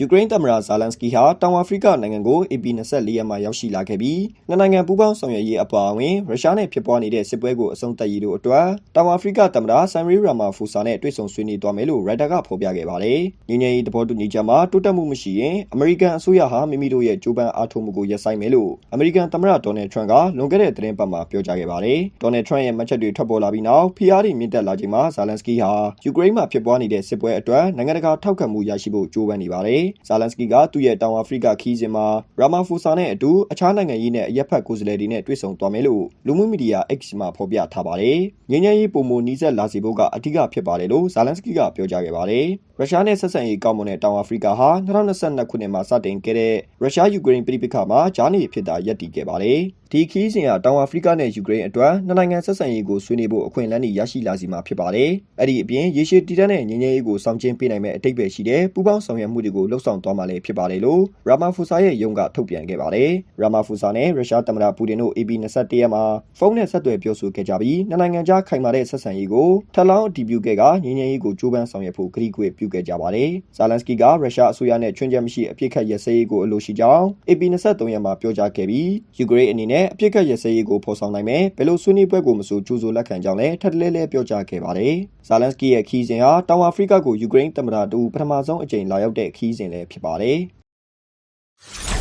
ယူကရိန်းသမ္မတဇာလန်စကီဟာတောင်အာဖရိကနိုင်ငံကို AP 24ရက်မှာရောက်ရှိလာခဲ့ပြီးနှစ်နိုင်ငံပူးပေါင်းဆောင်ရွက်ရေးအပါအဝင်ရုရှားနဲ့ဖြစ်ပွားနေတဲ့စစ်ပွဲကိုအဆုံးသတ်ရေးတို့အတွက်တောင်အာဖရိကသမ္မတဆန်ရီရာမာဖူဆာနဲ့တွေ့ဆုံဆွေးနွေးသွားမယ်လို့ရိုက်တာကဖော်ပြခဲ့ပါတယ်။ညီညာရေးသဘောတူညီချက်မှာတိုးတက်မှုမရှိရင်အမေရိကန်အစိုးရဟာမိမိတို့ရဲ့ကြိုးပမ်းအားထုတ်မှုကိုရပ်ဆိုင်းမယ်လို့အမေရိကန်သမ္မတဒေါ်နယ်ထရန့်ကလွန်ခဲ့တဲ့သတင်းပတ်မှာပြောကြားခဲ့ပါတယ်။ဒေါ်နယ်ထရန့်ရဲ့မှတ်ချက်တွေထွက်ပေါ်လာပြီးနောက်ဖိအားတွေမြင့်တက်လာချိန်မှာဇာလန်စကီဟာယူကရိန်းမှာဖြစ်ပွားနေတဲ့စစ်ပွဲအတွက်နိုင်ငံတကာထောက်ခံမှုရရှိဖို့ကြိုးပမ်းနေပါတယ်။ဇာလန်စကီကသူ့ရဲ့တောင်အာဖရိကခီးစဉ်မှာရာမာဖူဆာနဲ့အတူအခြားနိုင်ငံရေးနဲ့အရက်ဖက်ကိုယ်စားလှယ်တွေနဲ့တွေ့ဆုံသွားမယ်လို့လူမှုမီဒီယာ X မှာဖော်ပြထားပါတယ်။ငញ្ញရေးပုံမနီးစပ်လာစေဖို့ကအဓိကဖြစ်ပါတယ်လို့ဇာလန်စကီကပြောကြားခဲ့ပါတယ်။ရုရှားနဲ့ဆက်ဆံရေးကောင်းမွန်တဲ့တောင်အာဖရိကဟာ2022ခုနှစ်မှာစတင်ခဲ့တဲ့ရုရှားယူကရိန်းပြည်ပခါမှာဂျာနေဖြစ်တာရပ်တည်ခဲ့ပါတယ်။ဒီခီးစဉ်ဟာတောင်အာဖရိကနဲ့ယူကရိန်းအတွက်နှစ်နိုင်ငံဆက်ဆံရေးကိုဆွေးနွေးဖို့အခွင့်အလမ်းတွေရရှိလာစီမှာဖြစ်ပါတယ်။အဲ့ဒီအပြင်ရေရှည်တည်တံ့တဲ့ငြိမ်းချမ်းရေးကိုဆောင်ကျဉ်ပေးနိုင်မဲ့အတိတ်ပဲရှိတဲ့ပူးပေါင်းဆောင်ရွက်မှုတွေကိုလှုပ်ဆောင်သွားမှာလည်းဖြစ်ပါတယ်လို့ရာမာဖူဆာရဲ့ရုံးကထုတ်ပြန်ခဲ့ပါတယ်။ရာမာဖူဆာနဲ့ရုရှားသမ္မတပူတင်တို့ AB 21ရက်မှာဖုန်းနဲ့ဆက်သွယ်ပြောဆိုခဲ့ကြပြီးနှစ်နိုင်ငံကြားခိုင်မာတဲ့ဆက်ဆံရေးကိုထပ်လောင်းအတည်ပြုခဲ့ကငြိမ်းချမ်းရေးကိုကြိုးပမ်းဆောင်ရွက်ဖို့ကတိကဝတ်ပြုခဲ့ကြပါတယ်။ဇာလန်စကီကရုရှားအစိုးရနဲ့ချွင်းချက်မရှိအပြစ်ခတ်ရစဲရေးကိုအလို့ရှိကြောင်း AP 23ရက်မှာပြောကြားခဲ့ပြီးယူကရိန်းအနေနဲ့အပြစ်ခတ်ရစဲရေးကိုဖော်ဆောင်နိုင်မယ်ဘယ်လိုဆွေးနွေးပွဲကိုမဆိုကြိုးစိုးလက်ခံကြောင်းလည်းထပ်တလဲလဲပြောကြားခဲ့ပါတယ်။ဇာလန်စကီရဲ့ခီးစဉ်ဟာတောင်အာဖရိကကိုယူကရိန်းသမ္မတတူပထမဆုံးအကြိမ်လာရောက်တဲ့ခီးစဉ်လည်း ဖြစ်ပါတယ်။